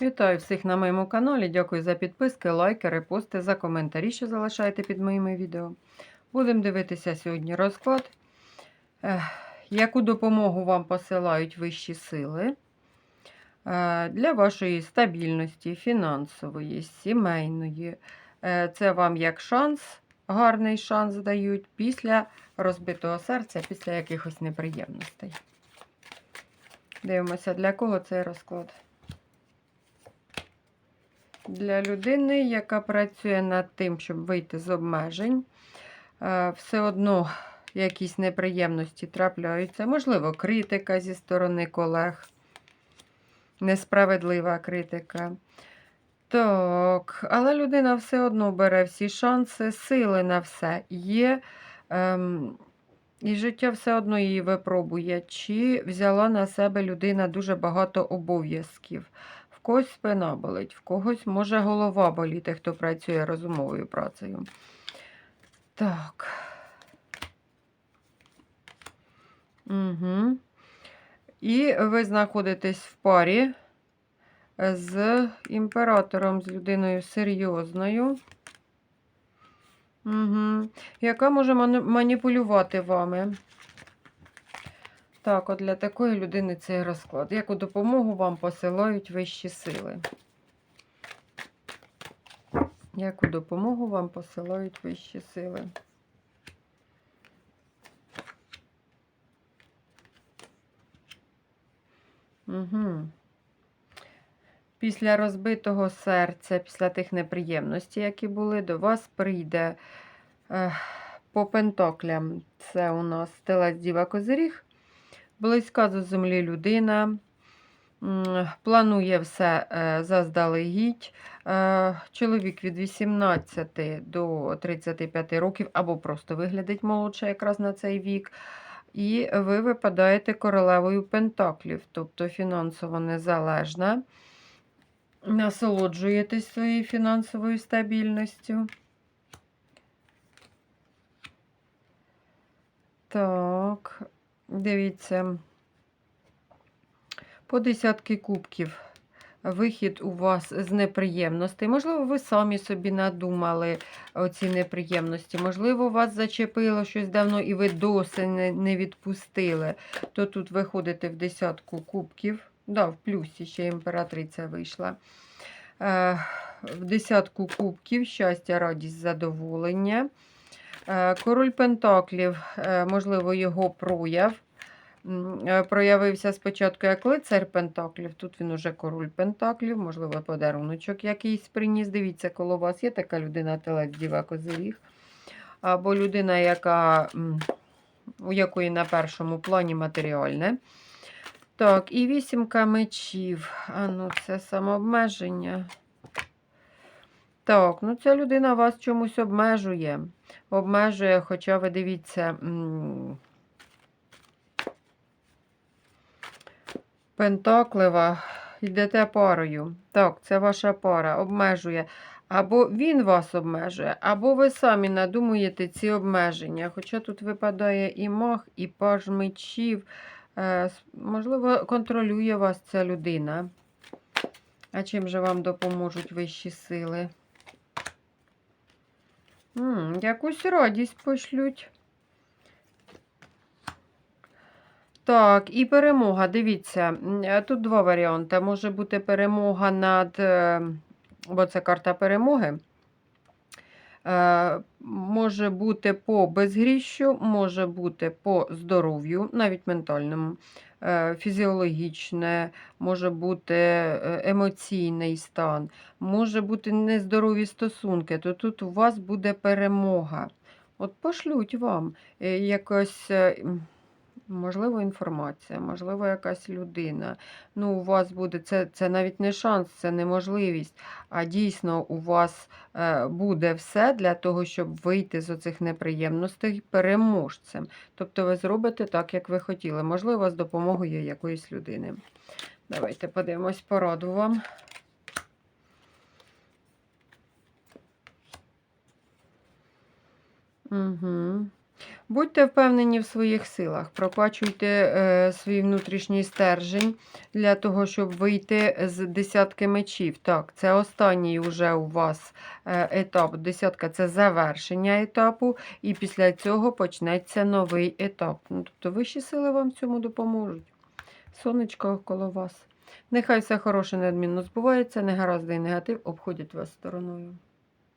Вітаю всіх на моєму каналі. Дякую за підписки, лайки, репости, за коментарі, що залишаєте під моїми відео. Будемо дивитися сьогодні розклад. Яку допомогу вам посилають вищі сили е, для вашої стабільності, фінансової, сімейної. Е, Це вам як шанс, гарний шанс дають після розбитого серця, після якихось неприємностей. Дивимося, для кого цей розклад. Для людини, яка працює над тим, щоб вийти з обмежень, е, все одно якісь неприємності трапляються. Можливо, критика зі сторони колег, несправедлива критика. Так, але людина все одно бере всі шанси, сили на все є. Ем, і життя все одно її випробує, чи взяла на себе людина дуже багато обов'язків. Когось спина болить, в когось може голова боліти, хто працює розумовою працею. Так. Угу. І ви знаходитесь в парі з імператором, з людиною серйозною, угу. яка може маніпулювати вами. Так, от для такої людини цей розклад. Яку допомогу вам посилають вищі сили? Яку допомогу вам посилають вищі сили? Угу. Після розбитого серця, після тих неприємностей, які були, до вас прийде по пентаклям. Це у нас стелець Діва Козиріг. Близька до землі людина. Планує все е, заздалегідь. Е, Чоловік від 18 до 35 років, або просто виглядить молодше якраз на цей вік. І ви випадаєте королевою пентаклів, тобто фінансово незалежна. Насолоджуєтесь своєю фінансовою стабільністю. Так, дивіться. По десятки кубків. Вихід у вас з неприємностей. Можливо, ви самі собі надумали оці неприємності. Можливо, вас зачепило щось давно і ви досі не, відпустили. То тут виходите в десятку кубків. Да, в плюсі ще імператриця вийшла. Е, в десятку кубків, щастя, радість, задоволення. Е, Король Пентаклів, е, можливо, його прояв. Е, Проявився спочатку як лицар Пентаклів, тут він уже король Пентаклів, можливо, подаруночок якийсь приніс. Дивіться, коло вас є така людина, телець Діва Козиріг. Або людина, яка, у якої на першому плані матеріальне. Так, і вісімка мечів. А ну, це самообмеження. Так, ну ця людина вас чомусь обмежує. Обмежує, хоча ви дивіться. Пентаклева, йдете парою. Так, це ваша пара, обмежує. Або він вас обмежує, або ви самі надумуєте ці обмеження. Хоча тут випадає і мах, і паж мечів. Е, Можливо, контролює вас ця людина. А чим же вам допоможуть вищі сили? М, якусь радість пошлють. Так, і перемога. Дивіться, тут два варіанти. Може бути перемога над, е, бо це карта перемоги. Е, Може бути по безгріщу, може бути по здоров'ю, навіть ментальному, е, фізіологічне, може бути е, емоційний стан, може бути нездорові стосунки, то тут у вас буде перемога. От пошлють вам якось. Можливо, інформація, можливо, якась людина. Ну, у вас буде це, це навіть не шанс, це неможливість. А дійсно, у вас е, буде все для того, щоб вийти з оцих неприємностей переможцем. Тобто ви зробите так, як ви хотіли. Можливо, з допомогою якоїсь людини. Давайте подивимось пораду вам. Угу. Будьте впевнені в своїх силах, прокачуйте е, свій внутрішній стержень для того, щоб вийти з десятки мечів. Так, це останній вже у вас е, етап. Десятка це завершення етапу, і після цього почнеться новий етап. Ну, тобто вищі сили вам в цьому допоможуть. Сонечко коло вас. Нехай все хороше неодмінно збувається, негаразди і негатив обходять вас стороною.